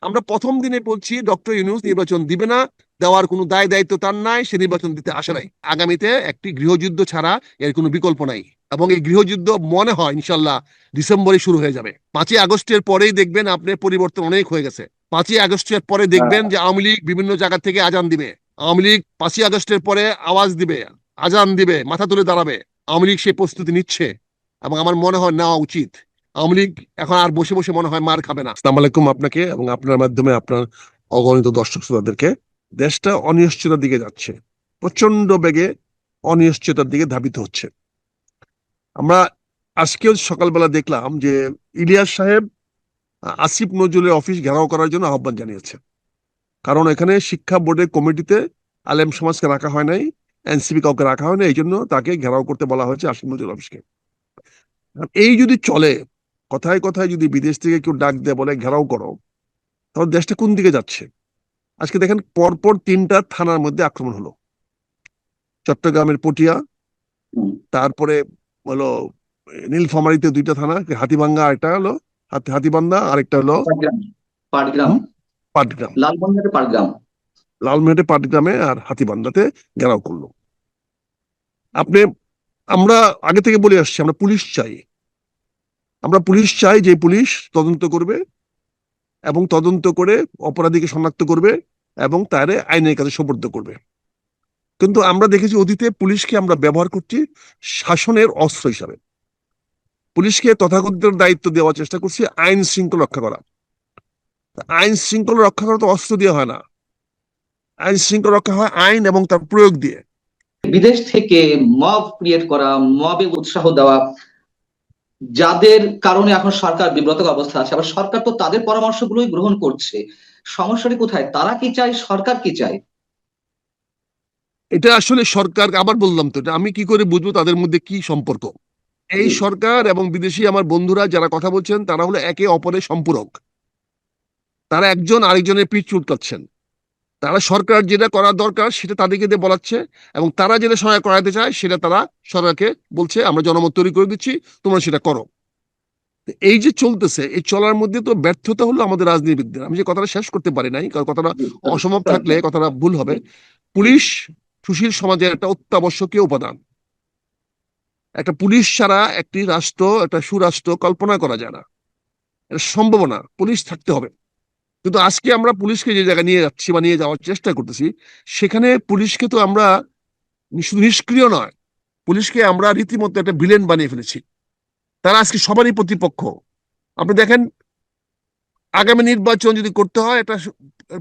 আমরা প্রথম দিনে বলছি, ডক্টর ইউনুস নির্বাচন দিবে না, দেওয়ার কোনো দায় দায়িত্ব তার নাই, সে নির্বাচন দিতে আসে নাই। আগামীতে একটি গৃহযুদ্ধ ছাড়া এর কোনো বিকল্প নাই। এবং এই গৃহযুদ্ধ মনে হয়, ইনশাল্লাহ ডিসেম্বরে শুরু হয়ে যাবে। পাঁচই আগস্টের পরেই দেখবেন আপনার পরিবর্তন অনেক হয়ে গেছে। পাঁচই আগস্টের পরে দেখবেন যে আওয়ামী লীগ বিভিন্ন জায়গা থেকে আজান দিবে। আওয়ামী লীগ পাঁচই আগস্টের পরে আওয়াজ দিবে, আজান দিবে, মাথা তুলে দাঁড়াবে। আওয়ামী লীগ সেই প্রস্তুতি নিচ্ছে। এবং আমার মনে হয় নেওয়া উচিত। আওয়ামী লীগ এখন আর বসে বসে মনে হয় মার খাবে না। আসসালামু আলাইকুম আপনাকে এবং আপনার মাধ্যমে আপনার অগণিত দর্শক শ্রোতাদেরকে। দেশটা অনিশ্চয়তার দিকে যাচ্ছে প্রচণ্ড বেগে অনিশ্চয়তার দিকে ধাবিত হচ্ছে। আমরা আজকেও সকালবেলা দেখলাম যে ইলিয়াস সাহেব আসিফ নজরুলের অফিস ঘেরাও করার জন্য আহ্বান জানিয়েছে। কারণ এখানে শিক্ষা বোর্ডের কমিটিতে আলেম সমাজকে রাখা হয় নাই, এনসিপি কাউকে রাখা হয় না এই জন্য তাকে ঘেরাও করতে বলা হয়েছে আসিফ নজরুল অফিসকে। এই যদি চলে কথায় কথায় যদি বিদেশ থেকে কেউ ডাক দেয় বলে ঘেরাও করো তাহলে দেশটা কোন দিকে যাচ্ছে? আজকে দেখেন পরপর তিনটা থানার মধ্যে আক্রমণ হলো। চট্টগ্রামের পটিয়া তারপরে হলো নীলফামারীতে দুইটা থানা হাতিভাঙ্গা একটা হলো হাতি হাতিবান্ধা আরেকটা হলো পাটগ্রাম পাটগ্রাম। পাটগ্রামে আর হাতিবান্ধাতে ঘেরাও করল। আপনি আমরা আগে থেকে বলে আসছি আমরা পুলিশ চাই। আমরা পুলিশ চাই যে পুলিশ তদন্ত করবে এবং তদন্ত করে অপরাধীকে শনাক্ত করবে এবং তারে আইনের কাছে সোপর্দ করবে। কিন্তু আমরা দেখেছি অতীতে পুলিশকে আমরা ব্যবহার করছি শাসনের অস্ত্র হিসাবে। পুলিশকে তথাকথিত দায়িত্ব দেওয়ার চেষ্টা করছি আইন শৃঙ্খলা রক্ষা করা আইন শৃঙ্খলা রক্ষা করা তো অস্ত্র দিয়ে হয় না। আইন শৃঙ্খলা রক্ষা হয় আইন এবং তার প্রয়োগ দিয়ে। বিদেশ থেকে মব ক্রিয়েট করা, মবে উৎসাহ দেওয়া যাদের কারণে এখন সরকার বিব্রতকর অবস্থা আছে আবার সরকার তো তাদের পরামর্শগুলোই গ্রহণ করছে। সমস্যাটি কোথায়? তারা কি চায় সরকার কি চায়? এটা আসলে সরকার আবার বললাম তো আমি কি করে বুঝব তাদের মধ্যে কি সম্পর্ক? এই সরকার এবং বিদেশি আমার বন্ধুরা যারা কথা বলছেন তারা হলো একে অপরের সম্পূরক। তারা একজন আরেকজনের পিঠ চুটকাচ্ছেন তারা সরকার যেটা করা দরকার সেটা তাদেরকে দিয়ে বলাচ্ছে এবং তারা যেটা সহায় করাতে চায় সেটা তারা সরকারকে বলছে আমরা জনমত তৈরি করে দিচ্ছি তোমরা সেটা করো। এই যে চলতেছে এই চলার মধ্যে তো ব্যর্থতা হলো আমাদের রাজনীতিবিদদের। আমি যে কথাটা শেষ করতে পারি নাই কারণ কথাটা অসম্ভব থাকলে কথাটা ভুল হবে। পুলিশ সুশীল সমাজের একটা অত্যাবশ্যকীয় উপাদান। একটা পুলিশ ছাড়া একটি রাষ্ট্র একটা সুরাষ্ট্র কল্পনা করা যায় না। এটা সম্ভব না পুলিশ থাকতে হবে। কিন্তু আজকে আমরা পুলিশকে যে জায়গায় নিয়ে যাচ্ছি বা নিয়ে যাওয়ার চেষ্টা করতেছি, সেখানে পুলিশকে তো আমরা শুধু নিষ্ক্রিয় নয়, পুলিশকে আমরা রীতিমতো একটা ভিলেন বানিয়ে ফেলেছি। তারা আজকে সবারই প্রতিপক্ষ। আপনি দেখেন, আগামী নির্বাচন যদি করতে হয় একটা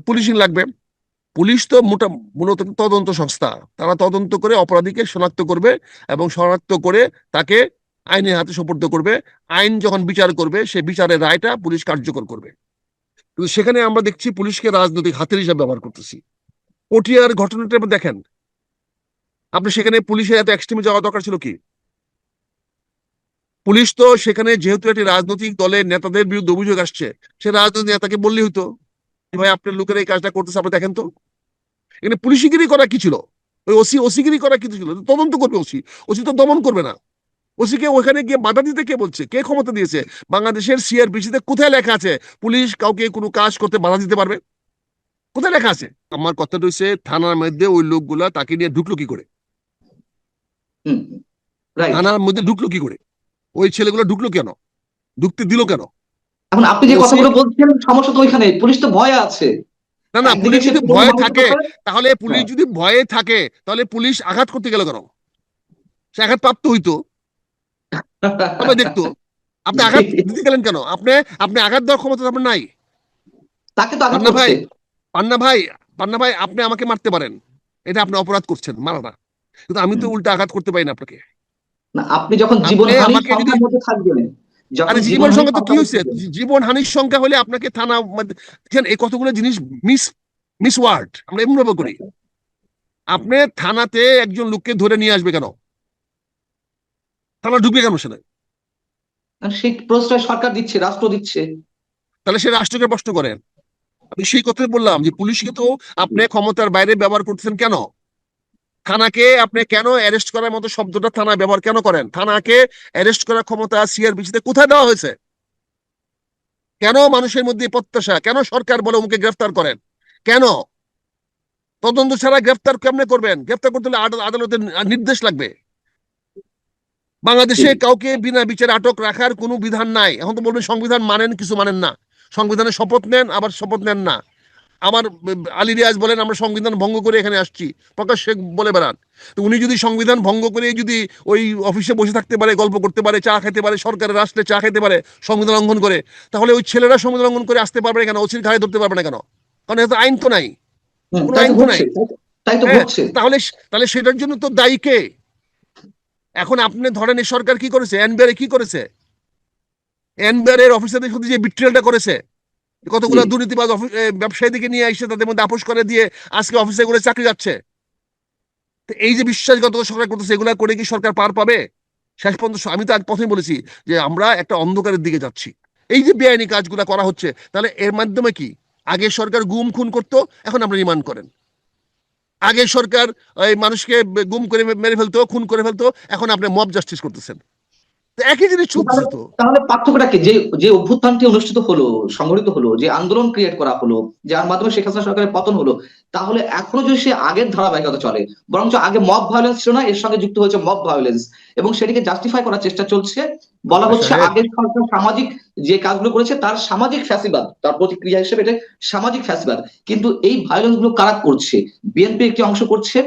পুলিশিং লাগবে। পুলিশ তো মোটা, মূলত তদন্ত সংস্থা। তারা তদন্ত করে অপরাধীকে শনাক্ত করবে এবং শনাক্ত করে তাকে আইনের হাতে সোপর্দ করবে। আইন যখন বিচার করবে, সে বিচারের রায়টা পুলিশ কার্যকর করবে। কিন্তু সেখানে আমরা দেখছি পুলিশকে রাজনৈতিক হাতের হিসাবে ব্যবহার করতেছি। পটিয়ার ঘটনাটা দেখেন। আপনি সেখানে পুলিশের এত এক্সট্রিমে যাওয়া দরকার ছিল কি? পুলিশ তো সেখানে যেহেতু একটি রাজনৈতিক দলের নেতাদের বিরুদ্ধে অভিযোগ আসছে, সে রাজনৈতিক নেতাকে বললেই হতো ভাই, আপনার লোকেরা এই কাজটা করতেছে, আপনি দেখেন তো। এখানে পুলিশিগিরি করা কি ছিল? ওই ওসি, ওসিগিরি করা কি ছিল? তদন্ত করবে ওসি। ওসি তো দমন করবে না। ওসিকে ওখানে গিয়ে বাধা দিতে কে বলছে? কে ক্ষমতা দিয়েছে? বাংলাদেশের সিআরপিসিতে কোথায় লেখা আছে? পুলিশ কাউকে কোনো কাজ করতে বাধা দিতে পারবে? কোথায় লেখা আছে? আমার কথাটা হচ্ছে থানার মধ্যে ওই লোকগুলা তাকে নিয়ে ঢুকলো কি করে? থানার মধ্যে ঢুকলো কি করে? ওই ছেলেগুলো ঢুকলো কেন? ঢুকতে দিল কেন? এখন আপনি যে কথাগুলো বলছেন সমস্যা তো ওইখানে পুলিশ তো ভয়ে আছে। না না পুলিশ যদি ভয়ে থাকে তাহলে পুলিশ হ্যাঁ। যদি ভয়ে থাকে তাহলে পুলিশ আঘাত করতে গেল কেন? সে আঘাত প্রাপ্ত হইতো। দেখতো আপনি আঘাত দিতে গেলেন কেন? আপনি আপনি আঘাত দেওয়ার ক্ষমতা আপনার নাই। তাকে তো পান্না ভাই পান্না ভাই পান্না ভাই আপনি আমাকে মারতে পারেন। এটা আপনি অপরাধ করছেন মারা না। কিন্তু আমি তো উল্টা আঘাত করতে পারি না আপনাকে। না আপনি যখন জীবন আমাকে যদি- থাকবেন আরে জীবন সংখ্যা তো কি হয়েছে জীবন হানির সংখ্যা হলে আপনাকে থানা এই কতগুলো জিনিস মিস মিস ওয়ার্ড আমরা এমন করি। আপনি থানাতে একজন লোককে ধরে নিয়ে আসবে কেন? থানা ঢুকবে কেন সেটা সেই প্রশ্রয় সরকার দিচ্ছে রাষ্ট্র দিচ্ছে। তাহলে সে রাষ্ট্রকে প্রশ্ন করেন আমি সেই কথাই বললাম যে পুলিশকে তো আপনি ক্ষমতার বাইরে ব্যবহার করতেছেন কেন? থানাকে আপনি কেন অ্যারেস্ট করার মতো শব্দটা থানা ব্যবহার কেন করেন? থানাকে অ্যারেস্ট করার ক্ষমতা সিআরবিসিতে কোথায় দেওয়া হয়েছে? কেন মানুষের মধ্যে প্রত্যাশা? কেন সরকার বলে ওকে গ্রেফতার করেন? কেন? তদন্ত ছাড়া গ্রেফতার কেমনে করবেন? গ্রেফতার করতে হলে আদাল- আদালতের নির্দেশ লাগবে। বাংলাদেশে কাউকে বিনা বিচারে আটক রাখার কোনো বিধান নাই। এখন তো বলবেন সংবিধান মানেন কিছু মানেন না। সংবিধানে শপথ নেন আবার শপথ নেন না। আমার আলী রিয়াজ বলেন আমরা সংবিধান ভঙ্গ করে এখানে আসছি। প্রকাশ শেখ বলে বেড়ান। তো উনি যদি সংবিধান ভঙ্গ করে যদি ওই অফিসে বসে থাকতে পারে গল্প করতে পারে চা খেতে পারে সরকারের রাষ্ট্রে চা খেতে পারে সংবিধান লঙ্ঘন করে তাহলে ওই ছেলেরা সংবিধান লঙ্ঘন করে আসতে পারবে না কেন? ওসির ঘাড়ে ধরতে পারবে না কেন? কারণ এত আইন তো নাই। কোনো আইন তো নাই। হ্যাঁ, তাহলে তাহলে সেটার জন্য তো দায়ী কে? এখন আপনি ধরেন এই সরকার কি করেছে? এনবিআর কি করেছে? এনবিআর এর অফিসারদের সাথে যে বিট্রিয়ালটা করেছে কতগুলো। দুর্নীতিবাজ ব্যবসায়ীদেরকে নিয়ে এসে তাদের মধ্যে আপোষ করে দিয়ে আজকে অফিসে করে চাকরি যাচ্ছে। তো এই যে বিশ্বাসগত সরকার করতেছে এগুলা করে কি সরকার পার পাবে? শেষ পর্যন্ত আমি তো আজ প্রথমে বলেছি যে আমরা একটা অন্ধকারের দিকে যাচ্ছি। এই যে বেআইনি কাজগুলো করা হচ্ছে তাহলে এর মাধ্যমে কি? আগে সরকার গুম খুন করতো এখন আমরা রিমান্ড করেন। আগে সরকার, এই মানুষকে গুম করে মেরে ফেলতো, খুন করে ফেলতো, এখন আপনি মব জাস্টিস করতেছেন। একই জিনিস চলতেছে তো তাহলে পার্থক্যটা কি? যে যে অভ্যুত্থানটি অনুষ্ঠিত হলো সংগঠিত হলো যে আন্দোলন ক্রিয়েট করা হলো যার মাধ্যমে শেখ হাসিনা সরকারের পতন হলো তাহলে এখনও যদি সে আগের ধারাবাহিকতা চলে বরঞ্চ আগে মব ভায়োলেন্স ছিল না এর সঙ্গে যুক্ত হয়েছে মব ভায়োলেন্স এবং সেটিকে জাস্টিফাই করার চেষ্টা চলছে বলা হচ্ছে সাহেব। আগের সরকার সামাজিক যে কাজগুলো করেছে তার সামাজিক ফ্যাসিবাদ তার প্রতিক্রিয়া হিসেবে এটা সামাজিক ফ্যাসিবাদ। কিন্তু এই ভায়োলেন্সগুলো কারা করছে? বিএনপি একটি অংশ করছে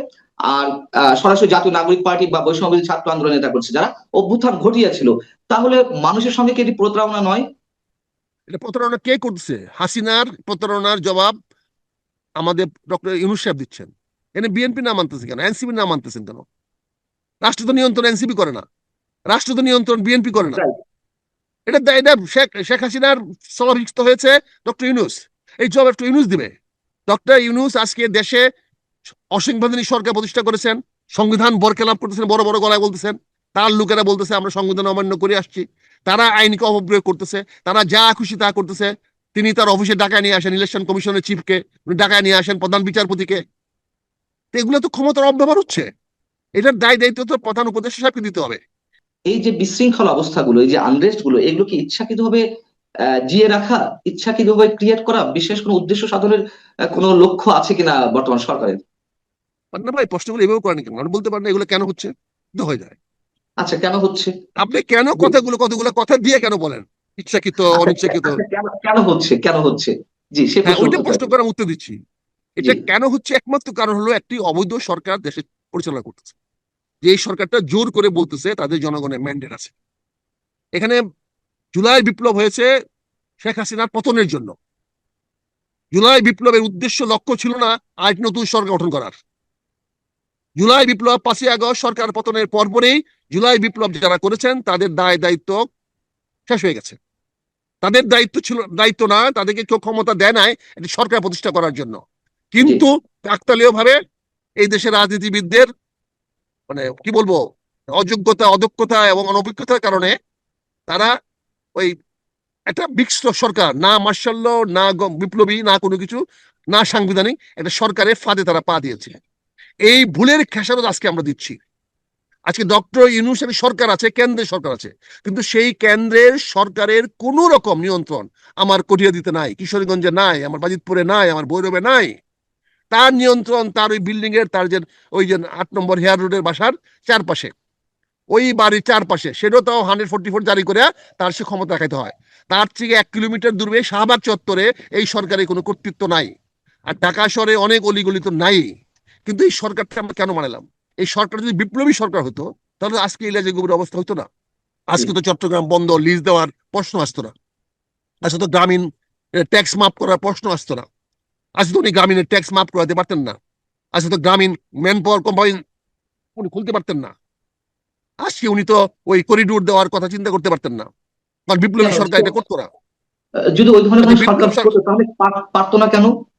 আর সরাসরি জাতীয় নাগরিক পার্টি বা বৈষম্যবিরোধী ছাত্র আন্দোলন নেতা করছে। যারা অভ্যুত্থান ঘটিয়েছিল তাহলে মানুষের সঙ্গে কি এটি প্রতারণা নয়? এটা প্রতারণা কে করতেছে হাসিনার প্রতারণার জবাব আমাদের ডক্টর ইউনুস সাহেব দিচ্ছেন। এনে বিএনপি না মানতেছে কেন? এনসিপি না মানতেছেন কেন? রাষ্ট্র তো নিয়ন্ত্রণ এনসিপি করে না। রাষ্ট্র তো নিয়ন্ত্রণ বিএনপি করে না। এটা এটা শেখ শেখ হাসিনার স্থলাভিষিক্ত হয়েছে ডক্টর ইউনুস। এই জবাব একটু ইউনুস দিবে। ডক্টর ইউনুস আজকে দেশে অসাংবিধানিক সরকার প্রতিষ্ঠা করেছেন, সংবিধান বরকেলাপ করতেছেন, বড় বড় গলায় বলতেছেন, তার লোকেরা বলতেছে, আমরা সংবিধান অমান্য করে আসছি। তারা আইনকে অপপ্রয়োগ করতেছে, তারা যা খুশি তা করতেছে। তিনি তার অফিসে ডাকায় নিয়ে আসেন ইলেকশন কমিশনের চিফকে ডাকায় নিয়ে আসেন, প্রধান বিচারপতিকে। এগুলো তো ক্ষমতার অব্যবহার হচ্ছে। এটার দায় দায়িত্ব তো প্রধান উপদেষ্টা সাহেবকে দিতে হবে। এই যে বিশৃঙ্খল অবস্থাগুলো, এই যে আনরেস্টগুলো এগুলো কি ইচ্ছাকৃতভাবে জিয়ে রাখা, ইচ্ছাকৃতভাবে ক্রিয়েট করা বিশেষ কোনো উদ্দেশ্য সাধনের কোনো লক্ষ্য আছে কিনা বর্তমান সরকারের? পান্না ভাই প্রশ্নগুলো এভাবে করেন কেন? আপনি বলতে পারেন এগুলো কেন হচ্ছে? তো হয়ে যায়। আচ্ছা কেন হচ্ছে? আপনি কেন কথাগুলো কতগুলো কথা দিয়ে কেন বলেন? ইচ্ছাকৃত আচ্ছা, অনিচ্ছাকৃত। আচ্ছা, কেন- হচ্ছে কেন হচ্ছে? জি সে হ্যাঁ প্রশ্ন ওইটা প্রশ্ন। করে আমি উত্তর দিচ্ছি। এটা কেন হচ্ছে? একমাত্র কারণ হলো একটি অবৈধ সরকার দেশে পরিচালনা করতেছে। যে এই সরকারটা জোর করে বলতেছে তাদের জনগণের ম্যান্ডেট আছে। এখানে জুলাই বিপ্লব হয়েছে শেখ হাসিনার পতনের জন্য। জুলাই বিপ্লবের উদ্দেশ্য লক্ষ্য ছিল না আজ নতুন সরকার গঠন করার। জুলাই বিপ্লব পাঁচই আগস্ট সরকার পতনের পরপরেই জুলাই বিপ্লব যারা করেছেন তাদের দায় দায়িত্ব শেষ হয়ে গেছে। তাদের দায়িত্ব ছিল দায়িত্ব না তাদেরকে কেউ ক্ষমতা দেয় নাই এটি সরকার প্রতিষ্ঠা করার জন্য। কিন্তু কাকতালীয় ভাবে এই দেশের রাজনীতিবিদদের মানে কি বলব অযোগ্যতা অদক্ষতা এবং অনভিজ্ঞতার কারণে তারা ওই একটা মিক্সড সরকার না মার্শাল্য না বিপ্লবী না কোনো কিছু না সাংবিধানিক একটা সরকারের ফাঁদে তারা পা দিয়েছে। এই ভুলের খেসারত আজকে আমরা দিচ্ছি। আজকে ডক্টর ইউনুসের সরকার আছে, কেন্দ্রের সরকার আছে। কিন্তু সেই কেন্দ্রের সরকারের কোন রকম নিয়ন্ত্রণ আমার কটিয়া দিতে নাই, কিশোরগঞ্জে নাই, আমার বাজিতপুরে নাই, আমার ভৈরবে নাই। তার নিয়ন্ত্রণ, তার ওই বিল্ডিং এর তার যে ওই যে আট নম্বর হেয়ার রোডের বাসার চারপাশে। ওই বাড়ির চারপাশে, সেটাও তাও হান্ড্রেড ফোর্টি ফোর জারি করে তার সে ক্ষমতা দেখাইতে হয়। তার থেকে এক কিলোমিটার দূরে শাহবাগ চত্বরে এই সরকারের কোনো কর্তৃত্ব নাই। আর ঢাকা শহরে অনেক অলিগলি তো নাই। কিন্তু এই সরকারটা আমরা কেন মানালাম? এই সরকার যদি বিপ্লবী সরকার হতো তাহলে আজকে এই যে অবস্থা হতো না। আজকে তো চট্টগ্রাম বন্ধ লিজ দেওয়ার প্রশ্ন আসতো না। আজকে তো গ্রামীণ ট্যাক্স মাফ করার প্রশ্ন আসতো না। আজকে তো উনি গ্রামীণের ট্যাক্স মাফ করাতে পারতেন না। আজকে তো গ্রামীণ ম্যান পাওয়ার কোম্পানি উনি খুলতে পারতেন না। আজকে উনি তো ওই করিডোর দেওয়ার কথা চিন্তা করতে পারতেন না। কারণ বিপ্লবী সরকার এটা করতো না। যদি ওই ধরনের সরকার সরকার- তাহলে পারতো না কেন?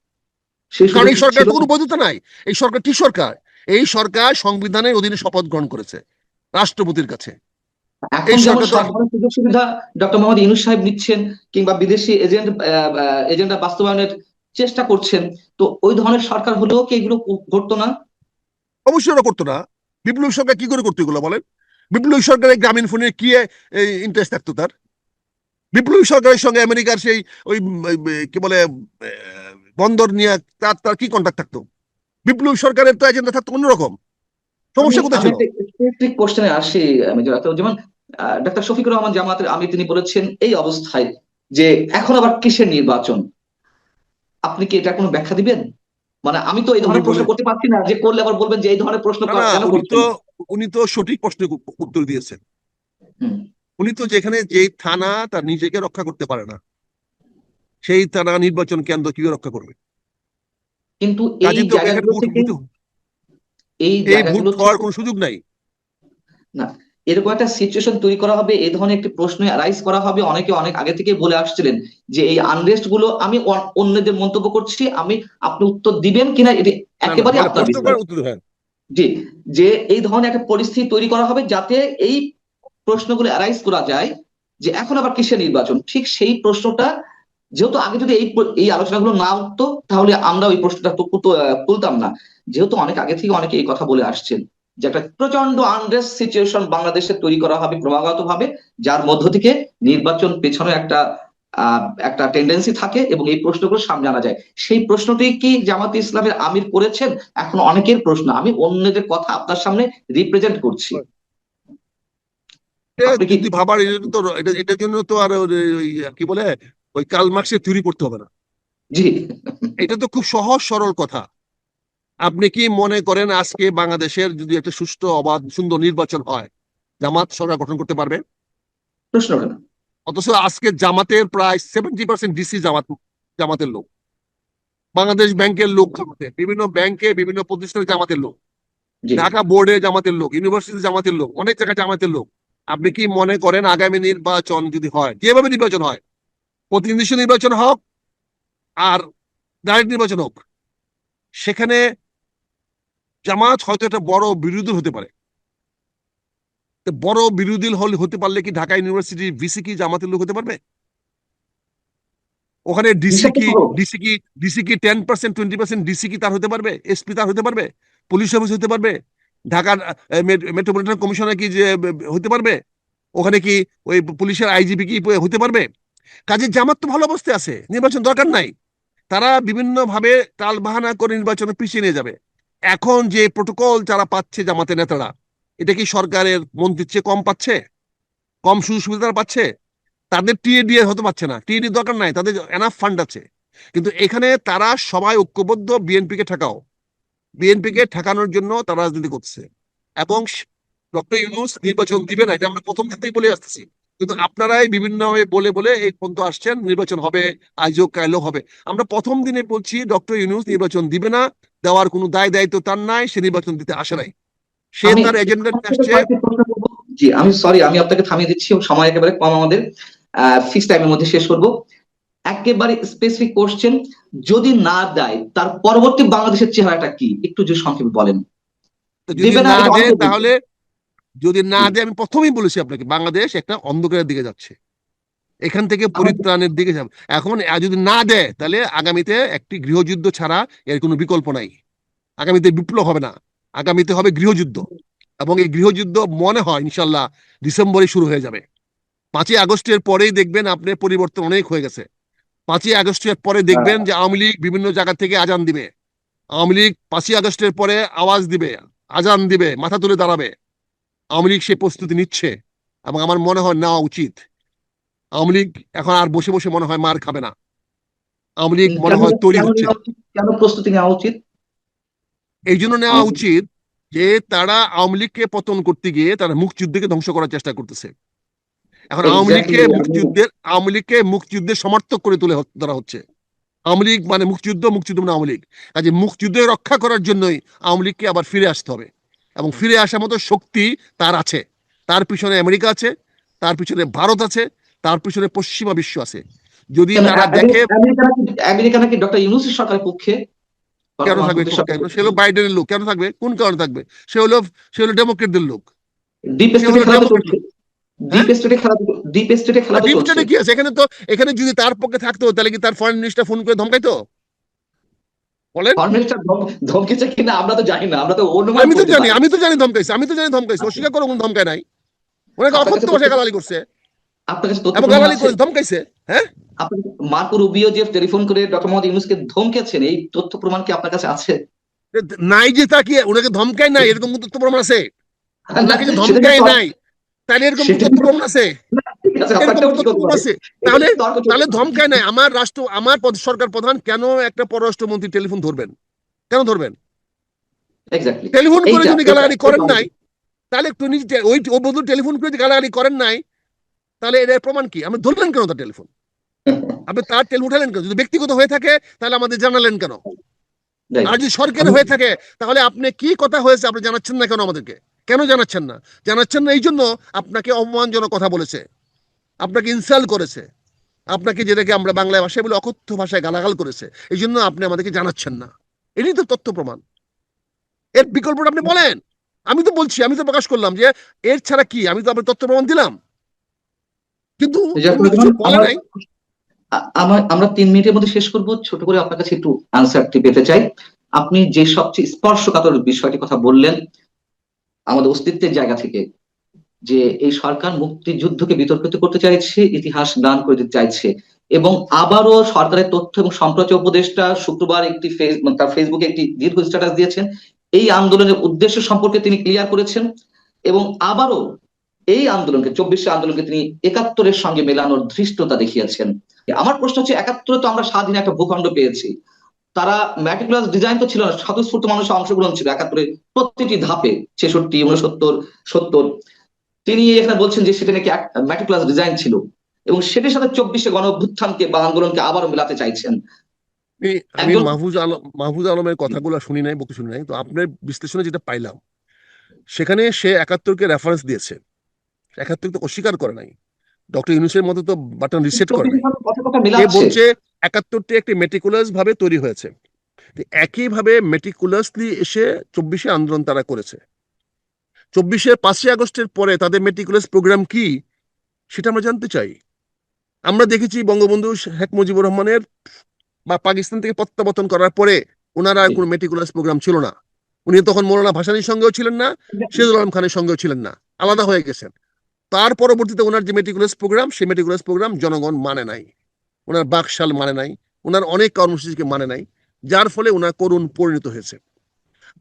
কারণ এই সরকার কোনো বৈধতা নাই। এই সরকার কি সরকার? এই সরকার সংবিধানের অধীনে শপথ গ্রহণ করেছে রাষ্ট্রপতির কাছে। এখন এই যেমন সরকার- সব ধরনের সুযোগ সুবিধা ডক্টর মোহাম্মদ ইউনুস সাহেব নিচ্ছেন কিংবা বিদেশি এজেন্ট এজেন্ডা বাস্তবায়নের চেষ্টা করছেন তো ওই ধরনের সরকার হলেও কি এগুলো ঘটতো না? অবশ্যই ওরা করতো না। বিপ্লবী সরকার কি করে করতো এগুলো বলেন? বিপ্লবী সরকারের গ্রামীণ ফোনে কি ইন্টারেস্ট থাকতো তার? বিপ্লবী সরকারের সঙ্গে আমেরিকার সেই ওই কি বলে বন্দর নিয়ে তার তার কি কন্ট্যাক্ট থাকতো? বিপ্লবী সরকারের তো এজেন্ডা থাকতো অন্যরকম। সমস্যা কোথায় ছিল? কোশ্চেনে আসি আক্তার। যেমন ডাক্তার শফিকুর রহমান জামাতের আমি তিনি বলেছেন এই অবস্থায় যে এখন আবার কিসের নির্বাচন? আপনি কি এটা কোনো ব্যাখ্যা দিবেন? মানে আমি তো এই ধরনের প্রশ্ন করতে পারছি না যে করলে আবার বলবেন যে এই ধরনের প্রশ্ন কেন উনি তো উনি তো সঠিক প্রশ্নের উত্তর দিয়েছেন। উনি তো যেখানে যেই থানা তার নিজেকে রক্ষা করতে পারে না। সেই তারা নির্বাচন কেন্দ্র কীভাবে রক্ষা করবে? কিন্তু এই জায়গাগুলো থেকে এই এই জায়গাগুলো হওয়ার কোনো সুযোগ নাই। এরকম একটা সিচুয়েশন তৈরি করা হবে এই ধরনের একটি প্রশ্ন রাইজ করা হবে। অনেকে অনেক আগে থেকে বলে আসছিলেন যে এই আনরেস্টগুলো আমি অন্যদের মন্তব্য করছি আমি আপনি উত্তর দিবেন কিনা এটি না, না, একেবারে আপনার জি যে এই ধরনের একটা পরিস্থিতি তৈরি করা হবে যাতে এই প্রশ্নগুলো অ্যারাইজ করা যায় যে এখন আবার কিসের নির্বাচন? ঠিক সেই প্রশ্নটা যেহেতু আগে যদি এই এই আলোচনাগুলো না উঠতো তাহলে আমরা ওই প্রশ্নটা তো তুলতাম না। যেহেতু অনেক আগে থেকে অনেকে এই কথা বলে আসছেন যে একটা প্রচণ্ড আনরেস্ট সিচুয়েশন বাংলাদেশে তৈরি করা হবে ক্রমাগত ভাবে যার মধ্য থেকে নির্বাচন পেছনে একটা একটা টেন্ডেন্সি থাকে এবং এই প্রশ্নগুলো সামনে আনা যায়। সেই প্রশ্নটি কি জামাতে ইসলামের আমির করেছেন? এখন অনেকের প্রশ্ন। আমি অন্যদের কথা আপনার সামনে রিপ্রেজেন্ট করছি। ভাবার এটা এটার জন্য তো আর কি বলে? ওই কাল মার্ক্সের থিওরি পড়তে হবে না। জি। এটা তো খুব সহজ সরল কথা। আপনি কি মনে করেন আজকে বাংলাদেশের যদি একটা সুষ্ঠু অবাধ সুন্দর নির্বাচন হয় জামাত সরকার গঠন করতে পারবে? প্রশ্ন অথচ আজকে জামাতের প্রায় সেভেন্টি পার্সেন্ট ডিসি জামাত জামাতের লোক। বাংলাদেশ ব্যাংকের লোক জামাতের বিভিন্ন ব্যাংকে বিভিন্ন প্রতিষ্ঠানে জামাতের লোক। ঢাকা বোর্ডে জামাতের লোক ইউনিভার্সিটি জামাতের লোক অনেক জায়গায় জামাতের লোক। আপনি কি মনে করেন আগামী নির্বাচন যদি হয় যেভাবে নির্বাচন হয় প্রতিনিধি নির্বাচন হোক আর ডাইরেক্ট নির্বাচন হোক সেখানে জামাত হয়তো একটা বড় বিরোধী হতে পারে। বড় বিরোধী হল হতে পারলে কি ঢাকা ইউনিভার্সিটি ভিসি কি জামাতের লোক হতে পারবে? ওখানে ডিসি কি ডিসি কি ডিসি কি ten percent twenty percent DC কি তার হতে পারবে? এসপি তার হতে পারবে? পুলিশ অফিস হতে পারবে? ঢাকার মেট্রোপলিটন কমিশনার কি যে হতে পারবে? ওখানে কি ওই পুলিশের আইজিপি কি হতে পারবে? কাজে জামাত তো ভালো অবস্থায় আছে, নির্বাচন দরকার নাই। তারা বিভিন্ন ভাবে টাল বাহানা করে নির্বাচনে পিছিয়ে নিয়ে যাবে। এখন যে প্রোটোকল যারা পাচ্ছে জামাতের নেতারা, এটা কি সরকারের মন্ত্রীর চেয়ে কম পাচ্ছে? কম সুযোগ সুবিধা তারা পাচ্ছে? তাদের টিএডি হতে পারছে না। টিএডি দরকার নাই, তাদের এনাফ ফান্ড আছে। কিন্তু এখানে তারা সবাই ঐক্যবদ্ধ বিএনপি কে ঠেকাও। বিএনপি কে ঠেকানোর জন্য তারা রাজনীতি করছে। এবং ডক্টর ইউনুস নির্বাচন দিবে না, এটা আমরা প্রথম থেকেই বলে আসতেছি। কিন্তু আপনারাই বিভিন্নভাবে বলে বলে এই পর্যন্ত আসছেন নির্বাচন হবে আজও কাইলও হবে। আমরা প্রথম দিনে বলছি ডক্টর ইউনুস নির্বাচন দিবে না দেওয়ার কোনো দায় দায়িত্ব তার নাই সে নির্বাচন দিতে আসে নাই। সে তার এজেন্ডা আসছে। জি আমি সরি আমি আপনাকে থামিয়ে দিচ্ছি সময় একেবারে কম আমাদের। ফিক্স টাইমের মধ্যে শেষ করব। একেবারে স্পেসিফিক কোশ্চেন যদি না দেয় তার পরবর্তী বাংলাদেশের চেহারাটা কি? একটু যদি সংক্ষেপে বলেন। যদি না, না দেয় তাহলে যদি না। দেয় আমি প্রথমেই বলেছি আপনাকে বাংলাদেশ একটা অন্ধকারের দিকে যাচ্ছে। এখান থেকে পরিত্রাণের দিকে যাবে। এখন যদি না দেয় তাহলে আগামীতে একটি গৃহযুদ্ধ ছাড়া এর কোনো বিকল্প নাই। আগামীতে বিপ্লব হবে না। আগামীতে হবে গৃহযুদ্ধ। এবং এই গৃহযুদ্ধ মনে হয় ইনশাল্লাহ ডিসেম্বরে শুরু হয়ে যাবে। পাঁচই আগস্টের পরেই দেখবেন আপনার পরিবর্তন অনেক হয়ে গেছে। পাঁচই আগস্টের পরে দেখবেন যে আওয়ামী লীগ বিভিন্ন জায়গা থেকে আজান দিবে। আওয়ামী লীগ পাঁচই আগস্টের পরে আওয়াজ দিবে আজান দিবে মাথা তুলে দাঁড়াবে। আওয়ামী লীগ সে প্রস্তুতি নিচ্ছে এবং আমার মনে হয় নেওয়া উচিত। আওয়ামী লীগ এখন আর বসে বসে মনে হয় মার খাবে না। আওয়ামী লীগ মনে হয় তৈরি হচ্ছে। কেন প্রস্তুতি নেওয়া উচিত? এই জন্য নেওয়া উচিত যে তারা আওয়ামী লীগকে পতন করতে গিয়ে তারা মুক্তিযুদ্ধকে ধ্বংস করার চেষ্টা করতেছে। এখন আওয়ামী লীগকে মুক্তিযুদ্ধের আওয়ামী লীগকে মুক্তিযুদ্ধের সমর্থক করে তুলে ধরা হচ্ছে। আওয়ামী লীগ মানে মুক্তিযুদ্ধ মুক্তিযুদ্ধ মানে আওয়ামী লীগ। কাজে মুক্তিযুদ্ধ রক্ষা করার জন্যই আওয়ামী লীগকে আবার ফিরে আসতে হবে। এবং ফিরে আসার মতো শক্তি তার আছে। তার পিছনে আমেরিকা আছে তার পিছনে ভারত আছে তার পিছনে পশ্চিমা বিশ্ব আছে। যদি তারা দেখে আমেরিকা নাকি- ডক্টর ইউনুসের সরকারের পক্ষে? কেন থাকবে সে হলো বাইডেনের লোক। কেন থাকবে? কোন কারণে থাকবে? সে হলো সে হলো ডেমোক্রেটদের লোক। ডিপ স্টেটে খেলা কি আছে? এখানে তো এখানে যদি তার পক্ষে থাকতো তাহলে কি তার ফরেন মিনিস্টার ফোন করে ধমকাইতো? বলেন। ফরেনার ধমকেছে কিনা আমরা তো জানি না আমরা তো অনুমান আমি তো জানি আমি তো জানি ধমকাইছে আমি তো জানি ধমকাইছে অস্বীকার করো কোন ধমকায় নাই। ওনাকে অকথ্য ভাষায় গালালি করছে। আপনার কাছে তথ্য এবং প্রমাণ গালাগালি আছে? করে ধমকাইছে হ্যাঁ? মার্কো রুবিও যে টেলিফোন করে ডক্টর মোহাম্মদ ইউনুসকে ধমকেছেন এই তথ্য প্রমাণ কি আপনার কাছে আছে? নাই যে তা কি ওনাকে ধমকায় নাই এরকম তথ্য প্রমাণ আছে? ওনাকে ধমকায় নাই তাহলে এরকম তথ্য প্রমাণ আছে? তাহলে তাহলে ধমকায় নাই। আমার রাষ্ট্র আমার পদ- সরকার প্রধান কেন একটা পররাষ্ট্রমন্ত্রী টেলিফোন ধরবেন? কেন ধরবেন? টেলিফোন করে যদি গালাগালি করেন নাই তাহলে একটু নিজে ওই ও বন্ধু টেলিফোন করে যদি গালাগালি করেন নাই তাহলে এর প্রমাণ কি? আপনি ধরলেন কেন তার টেলিফোন? আপনি তার টেলিফোন উঠালেন কেন? যদি ব্যক্তিগত হয়ে থাকে তাহলে আমাদের জানালেন কেন? আর যদি সরকার হয়ে থাকে তাহলে আপনি কি কথা হয়েছে আপনি জানাচ্ছেন না কেন আমাদেরকে? কেন জানাচ্ছেন না? জানাচ্ছেন না এই জন্য আপনাকে অপমানজনক কথা বলেছে। আপনাকে ইনসাল্ট করেছে। আপনাকে যেটাকে আমরা বাংলা ভাষায় বলে অকথ্য ভাষায় গালাগাল করেছে। এই জন্য আপনি আমাদেরকে জানাচ্ছেন না। এটাই তো তথ্য প্রমাণ। এর বিকল্পটা আপনি বলেন। আমি তো বলছি আমি তো প্রকাশ করলাম যে এর ছাড়া কি? আমি তো আপনার তথ্য প্রমাণ দিলাম। কিন্তু নাই। আমরা তিন মিনিটের মধ্যে শেষ করব। ছোট করে আপনার কাছে একটু আনসারটি পেতে চাই। আপনি যে সবচেয়ে স্পর্শকাতর বিষয়টি কথা বললেন আমাদের অস্তিত্বের জায়গা থেকে যে এই সরকার মুক্তিযুদ্ধকে বিতর্কিত করতে চাইছে, ইতিহাস দান করে দিতে চাইছে। এবং আবারও সরকারের তথ্য এবং সম্প্রচার উপদেষ্টা শুক্রবার একটি মানে তার ফেসবুকে একটি দীর্ঘ স্ট্যাটাস দিয়েছেন। এই আন্দোলনের উদ্দেশ্য সম্পর্কে তিনি ক্লিয়ার করেছেন এবং আবারও এই আন্দোলনকে, চব্বিশে আন্দোলনকে তিনি একাত্তরের সঙ্গে মেলানোর ধৃষ্টতা দেখিয়েছেন। আমার প্রশ্ন হচ্ছে, একাত্তরে তো আমরা স্বাধীন একটা ভূখণ্ড পেয়েছি। তারা ম্যাটিকুলাস ডিজাইন তো ছিল না, স্বতঃস্ফূর্ত মানুষের অংশগ্রহণ ছিল একাত্তরে প্রতিটি ধাপে, ছেষট্টি উনসত্তর সত্তর। তিনি এখানে বলছেন যে সেটা নাকি ম্যাটিকুলাস ডিজাইন ছিল এবং সেটির সাথে চব্বিশে গণ অভ্যুত্থানকে বা আন্দোলনকে আবারও মেলাতে চাইছেন। আমি মাহফুজ আলম মাহফুজ আলমের কথাগুলো শুনি নাই বকে শুনি নাই তো আপনার বিশ্লেষণে যেটা পাইলাম সেখানে সে একাত্তরকে রেফারেন্স দিয়েছে। একাত্তর তো অস্বীকার করে নাই। ডক্টর ইউনুসের মতো তো বাটন রিসেট করে নাই। মেলাচ্ছে। বলছে একাত্তরটি একটি মেটিকুলাস ভাবে তৈরি হয়েছে। একইভাবে মেটিকুলাসলি এসে চব্বিশে আন্দোলন তারা করেছে। চব্বিশে পাঁচই আগস্টের পরে তাদের মেটিকুলাস প্রোগ্রাম কি সেটা আমরা জানতে চাই। আমরা দেখেছি বঙ্গবন্ধু শেখ মুজিবুর রহমানের বা পাকিস্তান থেকে প্রত্যাবর্তন করার পরে ওনার কোনো মেটিকুলাস প্রোগ্রাম ছিল না। উনি তখন মৌলানা ভাসানির সঙ্গেও ছিলেন না সিরাজুল আলম খানের সঙ্গেও ছিলেন না আলাদা হয়ে গেছেন। তার পরবর্তীতে ওনার যে মেটিকুলাস প্রোগ্রাম সেই মেটিকুলাস প্রোগ্রাম জনগণ মানে নাই। ওনার বাকশাল মানে নাই ওনার অনেক কর্মসূচিকে মানে নাই যার ফলে ওনার করুণ পরিণত হয়েছে।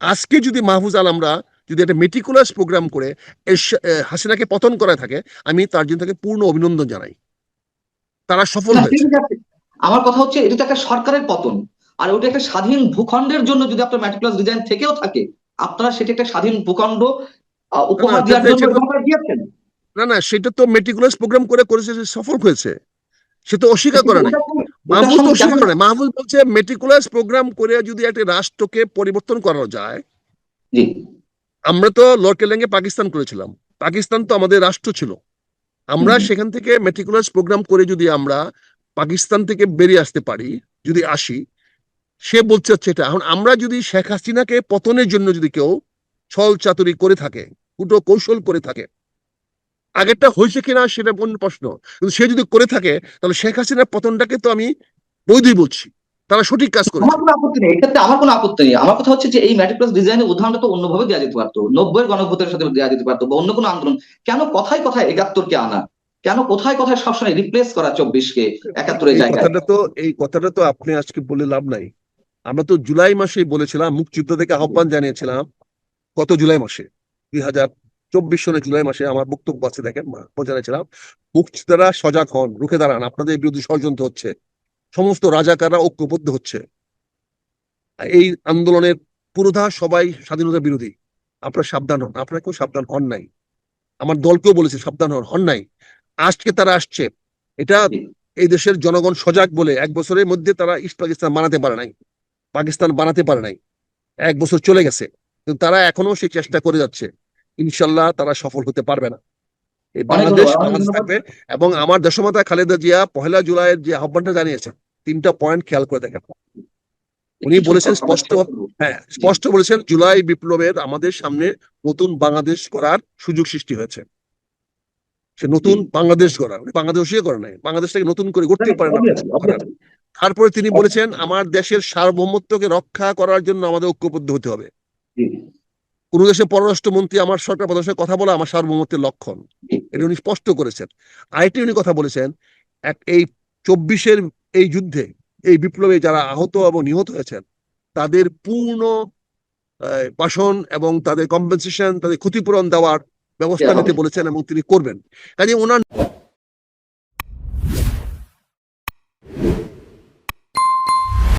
আজকে যদি মাহফুজ আলমরা যদি একটা মেটিকুলাস প্রোগ্রাম করে হাসিনাকে পতন করা থাকে আমি তার জন্য তাকে পূর্ণ অভিনন্দন জানাই। তারা সফল হয়েছে। আমার কথা হচ্ছে এটা তো একটা সরকারের পতন। আর ওটা একটা স্বাধীন ভূখণ্ডের জন্য যদি আপনার ম্যাটিকুলাস ডিজাইন থেকেও থাকে আপনারা সেটা একটা স্বাধীন ভূখণ্ড উপহার না, দেওয়ার জন্য দিয়েছেন। না না সেটা তো মেটিকুলাস প্রোগ্রাম করে করেছে সফল হয়েছে। সে তো অস্বীকার করে নাই। মাহফুজ তো অস্বীকার করে মাহফুজ বলছে মেটিকুলাস প্রোগ্রাম করে যদি একটা রাষ্ট্রকে পরিবর্তন করা যায় জি। আমরা তো লর্ড কেলেঙ্গে পাকিস্তান করেছিলাম। পাকিস্তান তো আমাদের রাষ্ট্র ছিল। আমরা সেখান থেকে মেটিকুলাস প্রোগ্রাম করে যদি আমরা পাকিস্তান থেকে বেরিয়ে আসতে পারি যদি আসি সে বলছে হচ্ছে এটা। এখন আমরা যদি শেখ হাসিনাকে পতনের জন্য যদি কেউ ছল চাতুরি করে থাকে কুটো কৌশল করে থাকে আগেরটা হয়েছে কিনা সেটা অন্য প্রশ্ন? কিন্তু সে যদি করে থাকে তাহলে শেখ হাসিনার পতনটাকে তো আমি বৈধই বলছি। তারা সঠিক কাজ করেছে। আমার কোনো আপত্তি নেই এক্ষেত্রে আমার কোনো আপত্তি নেই। আমার কথা হচ্ছে যে এই ম্যাটিকুলাস ডিজাইনের উদাহরণটা তো অন্যভাবে দেওয়া যেতে পারতো। নব্বই গণভোটের সাথে দেওয়া যেতে পারতো বা অন্য কোনো আন্দোলন। কেন কথায় কথায় একাত্তরকে আনা? কেন কোথায় কোথায় সবসময় রিপ্লেস করা চব্বিশকে একাত্তরের জায়গায়? কথাটা তো এই কথাটা তো আপনি আজকে বলে লাভ নাই। আমরা তো জুলাই মাসেই বলেছিলাম মুক্তিযুদ্ধ থেকে আহ্বান জানিয়েছিলাম গত জুলাই মাসে দুই হাজার চব্বিশ সনের জুলাই মাসে আমার বক্তব্য আছে দেখেন জানিয়েছিলাম মুক্তিযোদ্ধারা সজাগ হন রুখে দাঁড়ান আপনাদের বিরুদ্ধে ষড়যন্ত্র হচ্ছে। সমস্ত রাজাকাররা ঐক্যবদ্ধ হচ্ছে। এই আন্দোলনের পুরোধা সবাই স্বাধীনতা বিরোধী। আপনারা সাবধান হন। আপনারা কেউ সাবধান হন নাই। আমার দলকেও বলেছে সাবধান হন। হন নাই। আজকে তারা আসছে। এটা এই দেশের জনগণ সজাগ বলে এক বছরের মধ্যে তারা ইস্ট পাকিস্তান বানাতে পারে নাই। পাকিস্তান বানাতে পারে নাই। এক বছর চলে গেছে। কিন্তু তারা এখনও সেই চেষ্টা করে যাচ্ছে। ইনশাল্লাহ তারা সফল হতে পারবে না। এই বাংলাদেশ। থাকবে এবং আমার দেশমাতা খালেদা জিয়া পহেলা জুলাইয়ের যে আহ্বানটা জানিয়েছেন তিনটা পয়েন্ট খেয়াল করে দেখেন। উনি বলেছেন স্পষ্ট হ্যাঁ স্পষ্ট বলেছেন জুলাই বিপ্লবের আমাদের সামনে নতুন বাংলাদেশ করার সুযোগ সৃষ্টি হয়েছে। সে নতুন বাংলাদেশ গড়া উনি বাংলাদেশ করে নাই বাংলাদেশটাকে নতুন করে গড়তে পারে না। তারপরে তিনি বলেছেন আমার দেশের সার্বভৌমত্বকে রক্ষা করার জন্য আমাদের ঐক্যবদ্ধ হতে হবে। কোন দেশের পররাষ্ট্রমন্ত্রী আমার সরকার প্রধানের কথা বলা আমার সার্বভৌমত্বের লক্ষণ। এটা উনি স্পষ্ট করেছেন। আরেকটি উনি কথা বলেছেন এক এই চব্বিশের এই যুদ্ধে এই বিপ্লবে যারা আহত এবং নিহত হয়েছেন তাদের পূর্ণ পাশন এবং তাদের কম্পেনসেশন তাদের ক্ষতিপূরণ দেওয়ার ব্যবস্থা নিতে বলেছেন এবং তিনি করবেন। কাজে ওনার